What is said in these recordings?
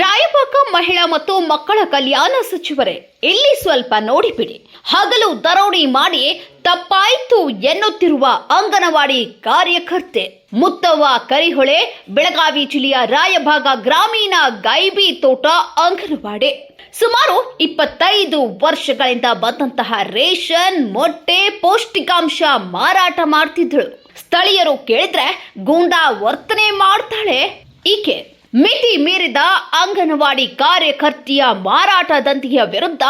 ರಾಯಬಾಗ ಮಹಿಳಾ ಮತ್ತು ಮಕ್ಕಳ ಕಲ್ಯಾಣ ಸಚಿವರೇ, ಇಲ್ಲಿ ಸ್ವಲ್ಪ ನೋಡಿಬಿಡಿ. ಹಗಲು ದರೋಡಿ ಮಾಡಿ ತಪ್ಪಾಯಿತು ಎನ್ನುತ್ತಿರುವ ಅಂಗನವಾಡಿ ಕಾರ್ಯಕರ್ತೆ ಮುತ್ತವ್ವ ಕರಿಹೊಳೆ, ಬೆಳಗಾವಿ ಜಿಲ್ಲೆಯ ರಾಯಭಾಗ ಗ್ರಾಮೀಣ ಗೈಬಿ ತೋಟ, ಅಂಗನವಾಡಿ. ಸುಮಾರು ಇಪ್ಪತ್ತೈದು ವರ್ಷಗಳಿಂದ ಬಂದಂತಹ ರೇಷನ್, ಮೊಟ್ಟೆ, ಪೌಷ್ಟಿಕಾಂಶ ಮಾರಾಟ ಮಾಡ್ತಿದ್ದಳು. ಸ್ಥಳೀಯರು ಕೇಳಿದ್ರೆ ಗೂಂಡಾ ವರ್ತನೆ ಮಾಡ್ತಾಳೆ. ಈಕೆ ಮಿತಿ ಮೀರಿದ ಅಂಗನವಾಡಿ ಕಾರ್ಯಕರ್ತೆಯ ಮಾರಾಟ ದಂಧೆಯ ವಿರುದ್ಧ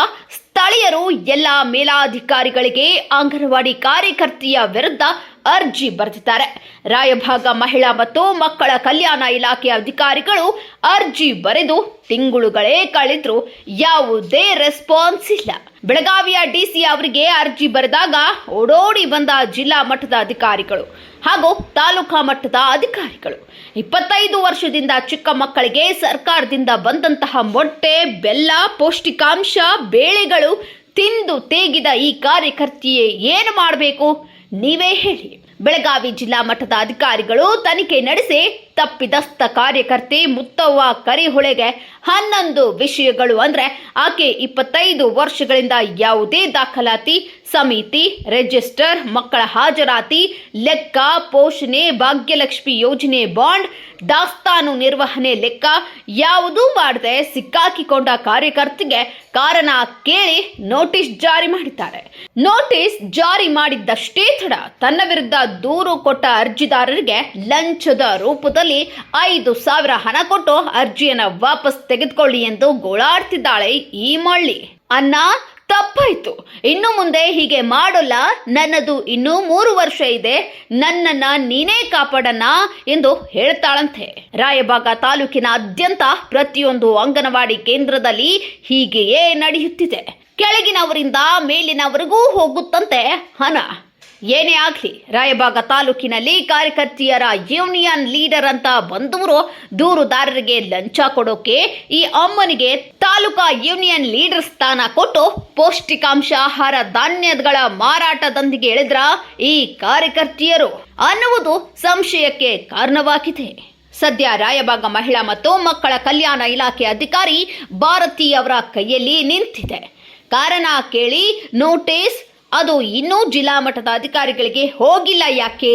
ಸ್ಥಳೀಯರು ಎಲ್ಲ ಮೇಲಾಧಿಕಾರಿಗಳಿಗೆ, ಅಂಗನವಾಡಿ ಕಾರ್ಯಕರ್ತೆಯ ವಿರುದ್ಧ ಅರ್ಜಿ ಬರೆದಿದ್ದಾರೆ. ರಾಯಭಾಗ ಮಹಿಳಾ ಮತ್ತು ಮಕ್ಕಳ ಕಲ್ಯಾಣ ಇಲಾಖೆಯ ಅಧಿಕಾರಿಗಳು ಅರ್ಜಿ ಬರೆದು ತಿಂಗಳುಗಳೇ ಕಳೆದ್ರು ಯಾವುದೇ ರೆಸ್ಪಾನ್ಸ್ ಇಲ್ಲ. ಬೆಳಗಾವಿಯ ಡಿಸಿ ಅವರಿಗೆ ಅರ್ಜಿ ಬರೆದಾಗ ಓಡೋಡಿ ಬಂದ ಜಿಲ್ಲಾ ಮಟ್ಟದ ಅಧಿಕಾರಿಗಳು ಹಾಗೂ ತಾಲೂಕಾ ಮಟ್ಟದ ಅಧಿಕಾರಿಗಳು. ಇಪ್ಪತ್ತೈದು ವರ್ಷದಿಂದ ಚಿಕ್ಕ ಮಕ್ಕಳಿಗೆ ಸರ್ಕಾರದಿಂದ ಬಂದಂತಹ ಮೊಟ್ಟೆ, ಬೆಲ್ಲ, ಪೌಷ್ಟಿಕಾಂಶ, ಬೇಳೆಗಳು ತಿಂದು ತೇಗಿದ ಈ ಕಾರ್ಯಕರ್ತೆಯೇ ಏನು ಮಾಡಬೇಕು? ನೀವೇ ಹೇಳಿ. ಬೆಳಗಾವಿ ಜಿಲ್ಲಾ ಮಟ್ಟದ ಅಧಿಕಾರಿಗಳು ತನಿಖೆ ನಡೆಸಿ ತಪ್ಪಿದಸ್ತ ಕಾರ್ಯಕರ್ತಿ ಮುತ್ತವ್ವ ಕರಿಹೊಳೆಗೆ ಹನ್ನೊಂದು ವಿಷಯಗಳು ಅಂದ್ರೆ ಆಕೆ ಇಪ್ಪತ್ತೈದು ವರ್ಷಗಳಿಂದ ಯಾವುದೇ ದಾಖಲಾತಿ, ಸಮಿತಿ, ರಿಜಿಸ್ಟರ್, ಮಕ್ಕಳ ಹಾಜರಾತಿ, ಲೆಕ್ಕ, ಪೋಷಣೆ, ಭಾಗ್ಯಲಕ್ಷ್ಮಿ ಯೋಜನೆ, ಬಾಂಡ್, ದಾಸ್ತಾನು ನಿರ್ವಹಣೆ ಲೆಕ್ಕ ಯಾವುದೂ ಮಾಡದೆ ಸಿಕ್ಕಾಕಿಕೊಂಡ ಕಾರ್ಯಕರ್ತಿಗೆ ಕಾರಣ ಕೇಳಿ ನೋಟಿಸ್ ಜಾರಿ ಮಾಡಿದ್ದಾರೆ. ನೋಟಿಸ್ ಜಾರಿ ಮಾಡಿದ್ದಷ್ಟೇ ತಡ, ತನ್ನ ವಿರುದ್ಧ ದೂರು ಕೊಟ್ಟ ಅರ್ಜಿದಾರರಿಗೆ ಲಂಚದ ರೂಪದಲ್ಲಿ ಐದು ಸಾವಿರ ಹಣ ಕೊಟ್ಟು ಅರ್ಜಿಯನ್ನ ವಾಪಸ್ ತೆಗೆದುಕೊಳ್ಳಿ ಎಂದು ಗೋಳಾಡ್ತಿದ್ದಾಳೆ ಈ ಮಳ್ಳಿ. ಅನ್ನ ತಪ್ಪಾಯ್ತು. ಇನ್ನು ಮುಂದೆ ಹೀಗೆ ಮಾಡೋಲ್ಲ. ನನ್ನದು ಇನ್ನೂ ಮೂರು ವರ್ಷ ಇದೆ. ನನ್ನನ್ನ ನೀನೇ ಕಾಪಾಡನ ಎಂದು ಹೇಳ್ತಾಳಂತೆ. ರಾಯಬಾಗ ತಾಲೂಕಿನಾದ್ಯಂತ ಪ್ರತಿಯೊಂದು ಅಂಗನವಾಡಿ ಕೇಂದ್ರದಲ್ಲಿ ಹೀಗೆಯೇ ನಡೆಯುತ್ತಿದೆ. ಕೆಳಗಿನವರಿಂದ ಮೇಲಿನವರೆಗೂ ಹೋಗುತ್ತಂತೆ ಹಣ. ಏನೇ ಆಗಲಿ, ರಾಯಬಾಗ ತಾಲೂಕಿನಲ್ಲಿ ಕಾರ್ಯಕರ್ತೆಯರ ಯೂನಿಯನ್ ಲೀಡರ್ ಅಂತ ಬಂದವರು ದೂರುದಾರರಿಗೆ ಲಂಚ ಕೊಡೋಕೆ ಈ ಅಮ್ಮನಿಗೆ ತಾಲೂಕಾ ಯೂನಿಯನ್ ಲೀಡರ್ ಸ್ಥಾನ ಕೊಟ್ಟು ಪೌಷ್ಟಿಕಾಂಶ, ಆಹಾರ, ಧಾನ್ಯಗಳ ಮಾರಾಟದೊಂದಿಗೆ ಎಳೆದ್ರ ಈ ಕಾರ್ಯಕರ್ತೆಯರು ಅನ್ನುವುದು ಸಂಶಯಕ್ಕೆ ಕಾರಣವಾಗಿದೆ. ಸದ್ಯ ರಾಯಬಾಗ ಮಹಿಳಾ ಮತ್ತು ಮಕ್ಕಳ ಕಲ್ಯಾಣ ಇಲಾಖೆ ಅಧಿಕಾರಿ ಭಾರತಿ ಅವರ ಕೈಯಲ್ಲಿ ನಿಂತಿದೆ. ಕಾರಣ ಕೇಳಿ ನೋಟಿಸ್ ಅದು ಇನ್ನೂ ಜಿಲ್ಲಾ ಮಟ್ಟದ ಅಧಿಕಾರಿಗಳಿಗೆ ಹೋಗಿಲ್ಲ ಯಾಕೆ?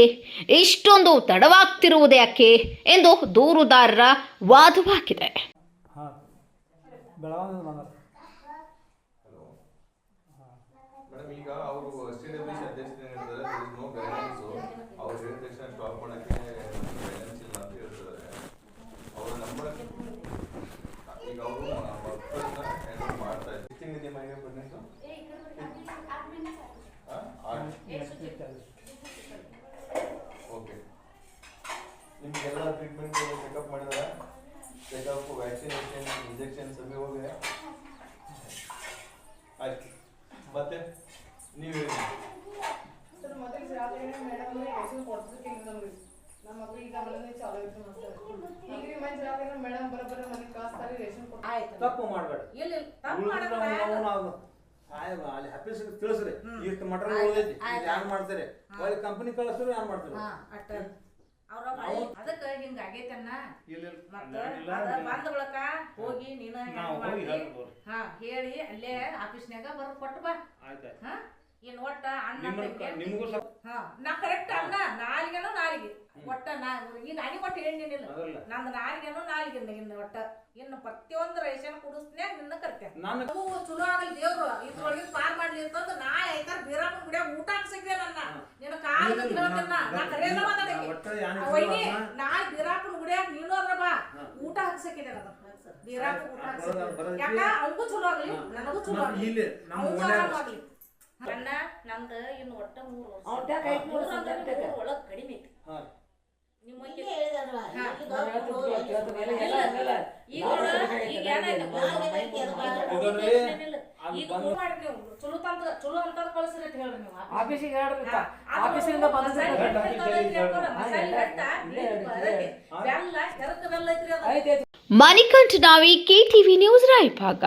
ಇಷ್ಟೊಂದು ತಡವಾಗ್ತಿರುವುದು ಯಾಕೆ? ಎಂದು ದೂರುದಾರರ ವಾದವಾಗಿದೆ ಈಗ ಅವರು ನಿಮಗೆಲ್ಲ ಟ್ರೀಟ್ಮೆಂಟ್ ಚೆಕಪ್ ಮಾಡಿದಾರ? ಚೆಕಪ್ ವ್ಯಾಕ್ಸಿನೇಷನ್ ಇಂಜೆಕ್ಷನ್ ಸಭೆ ಹೋಗಿದೆ. ಆಯ್ತು. ಮತ್ತೆ ನೀವು ಹೇಳಿ. ಸರ್ ಮೊದಲು ಮೇಡಮ್ ಹೆಸರು ನಮ್ಗೆ ನಮ್ಮ ಈಗ ಆಮೇಲೆ ಚಾಲು ಈಗ ರೀ ಮಂಜ್ ರಾತ್ರಿ ಮೇಡಮ್ ಬರೋಬ್ಬರ ಮನೆಗೆ ಕಾಸ್ತಾರೆ ರೇಷನ್ ಆಯ್ತು. ತಪ್ಪು ಮಾಡಬೇಡ. ಇಲ್ಲ ತಪ್ಪು. ಅಲ್ಲಿ ಹ್ಯಾಪಿಸ್ ತಿಳಿಸ್ರಿ. ಇಷ್ಟು ಮಟರ್ ಆಯ್ತು, ಉಳಿದೈತಿ ಯಾರು ಮಾಡ್ತಾರೆ? ಒಳ್ಳೆ ಕಂಪನಿ ಕಳಿಸ್ರು ಯಾರು ಮಾಡ್ತಾರೆ ಹಾ, ಅಟ್ಟ. ಅವ್ರ ಮಾಡಿ ಅದಕ್ಕ ಹಿಂಗ ಆಗೈತನ್ನ ಮತ್ತ ಅದ ಬಂದ ಬಳಕ ಹೋಗಿ ನೀನ. ಹಾ ಹೇಳಿ ಅಲ್ಲೇ ಆಫೀಸ್ನ್ಯಾಗ ಬರ್ ಕೊಟ್ಟು ಬಾ. ಹಾ? ಇನ್ ಒಟ್ಟ ಅಣ್ಣ ಹಾ ನಾ ಕರೆಕ್ಟ್ ಅಣ್ಣ ನಾಲಿಗೆನೋ ನಾಲಿಗೆ. ಒಟ್ಟ ನಾ ಈಗ ನಾನಿ ಒಟ್ಟು ಹೇಳಿನಿಲ್ಲ ನಂದು ನಾಲಿಗೆನೋ ನಾಲಿಗೆ ಇನ್ನು ಒಟ್ಟ. ಇನ್ನು ಪ್ರತಿಯೊಂದು ರೇಷನ್ ಕುಡಿಸ್ನ್ಯಾಗ ನಿನ್ನ ಕರ್ತೇನೆ ನಾನು ಚುರು ಚಲೋ ಆಗಲಿ ದೇವ್ರು. ಇದ್ರೊಳಗೆ ಪಾರ್ ಮಾಡ್ಲಿ ಅಂತಂದು ನಾಳೆ ಐತಾರ ಬೀರಮ್ಮನ ಗುಡಿಯಾಗ ಊಟ ಹಾಕ್ಸಿದ್ದೆ ನನ್ನ? ನಿನ್ನ ಕಾಲ ನಾ ಕರೆಯಲ್ಲ ನಾಳೆ ಬೀರಾಪನ ಗುಡಿಯಾಗ ನೀನು ಅದ್ರ ಬಾ. ಊಟ ಹಾಕ್ಸಕ್ಕಿದೆ ಅದ ಬೀರಾಪ ಊಟ ಯಾಕ ಅವಂಗೂ ಚಲೋ ಆಗ್ಲಿ ನನಗೂ ಚಲೋ ನಮ್ಮ ಆಗ್ಲಿ. ಅವಂಗೂ ಅಣ್ಣ ನಂದು ಇನ್ನು ಒಟ್ಟ ಮೂರು ವರ್ಷ. ಒಳಗ್ ಕಡಿಮೆ ಐತಿ. ಹಾಂ. ನಿಮ್ಮ. ಈಗ ಏನಾಯ್ತು? ಈಗ ಬಂದು- ಮಾಡಿ ನೀವು. ಚಲೋ ತಂತ ಚಲೋ ಅಂತ ಕಳಿಸ್ರಿ ಅಂತ ಹೇಳ್ರಿ ನೀವು. ಆಫೀಸಿಗೆ ಹೇಳ್ರಿ ಹಾ, ಆಫೀಸಿಂದ. ಹಾ, ಹಾ. Manikanta Navi KTV news Raibag.